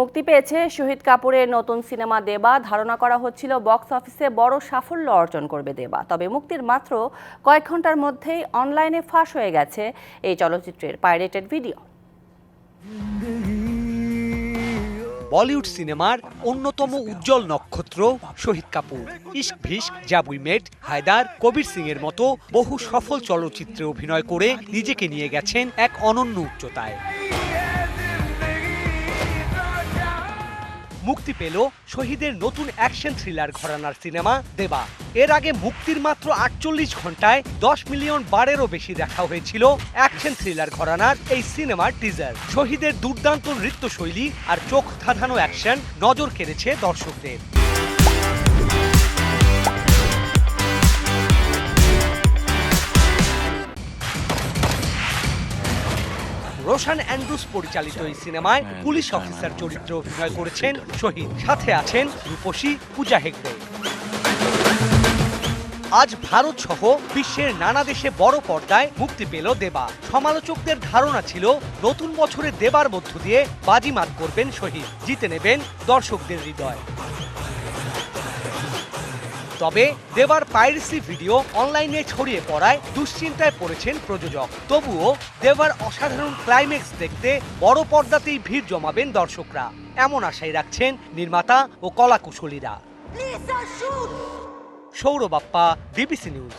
মুক্তি পেয়েছে। শহীদ কাপুরের নতুন সিনেমা দেবা, ধারণা করা হচ্ছিল বক্স অফিসে বড় সাফল্য অর্জন করবে দেবা। তবে মুক্তির মাত্র কয়েক ঘণ্টার মধ্যেই অনলাইনে ফাঁস হয়ে গেছে এই চলচ্চিত্রের পাইরেটেড ভিডিও। বলিউড সিনেমার অন্যতম উজ্জ্বল নক্ষত্র শহীদ কাপুর। ইস্ক ভিস্ক জাবুই মেট, হায়দার, কবির সিং এর মতো বহু সফল চলচ্চিত্রে অভিনয় করে নিজেকে নিয়ে গেছেন এক অনন্য উচ্চতায়। মুক্তি পেল শহীদের নতুন অ্যাকশন থ্রিলার ঘরানার সিনেমা দেবা। এর আগে মুক্তির মাত্র আটচল্লিশ ঘন্টায় দশ মিলিয়ন বারেরও বেশি দেখা হয়েছিল অ্যাকশন থ্রিলার ঘরানার এই সিনেমার টিজার শহীদের দুর্দান্ত নৃত্যশৈলী আর চোখ ধাঁধানো অ্যাকশন নজর কেড়েছে দর্শকদের। রোশান অ্যান্ড্রুস পরিচালিত এই সিনেমায় পুলিশ অফিসার চরিত্রে অভিনয় করেছেন শহীদ। সাথে আছেন রূপসী পূজা হেগড়ে। আজ ভারত সহ বিশ্বের নানা দেশে বড় পর্দায় মুক্তি পেল দেবা। সমালোচকদের ধারণা ছিল নতুন বছরে দেবার মধ্য দিয়ে বাজিমাত করবেন শহীদ। জিতে নেবেন দর্শকদের হৃদয়। তবে দেবার পাইরেসি ভিডিও অনলাইনে ছড়িয়ে পড়ায় দুশ্চিন্তায় পড়েছেন প্রযোজক। তবুও দেবার অসাধারণ ক্লাইম্যাক্স দেখতে বড় পর্দাতেই ভিড় জমাবেন দর্শকরা। এমন আশাই রাখছেন নির্মাতা ও কলাকুশলীরা। Sourav Sourabappa DBC news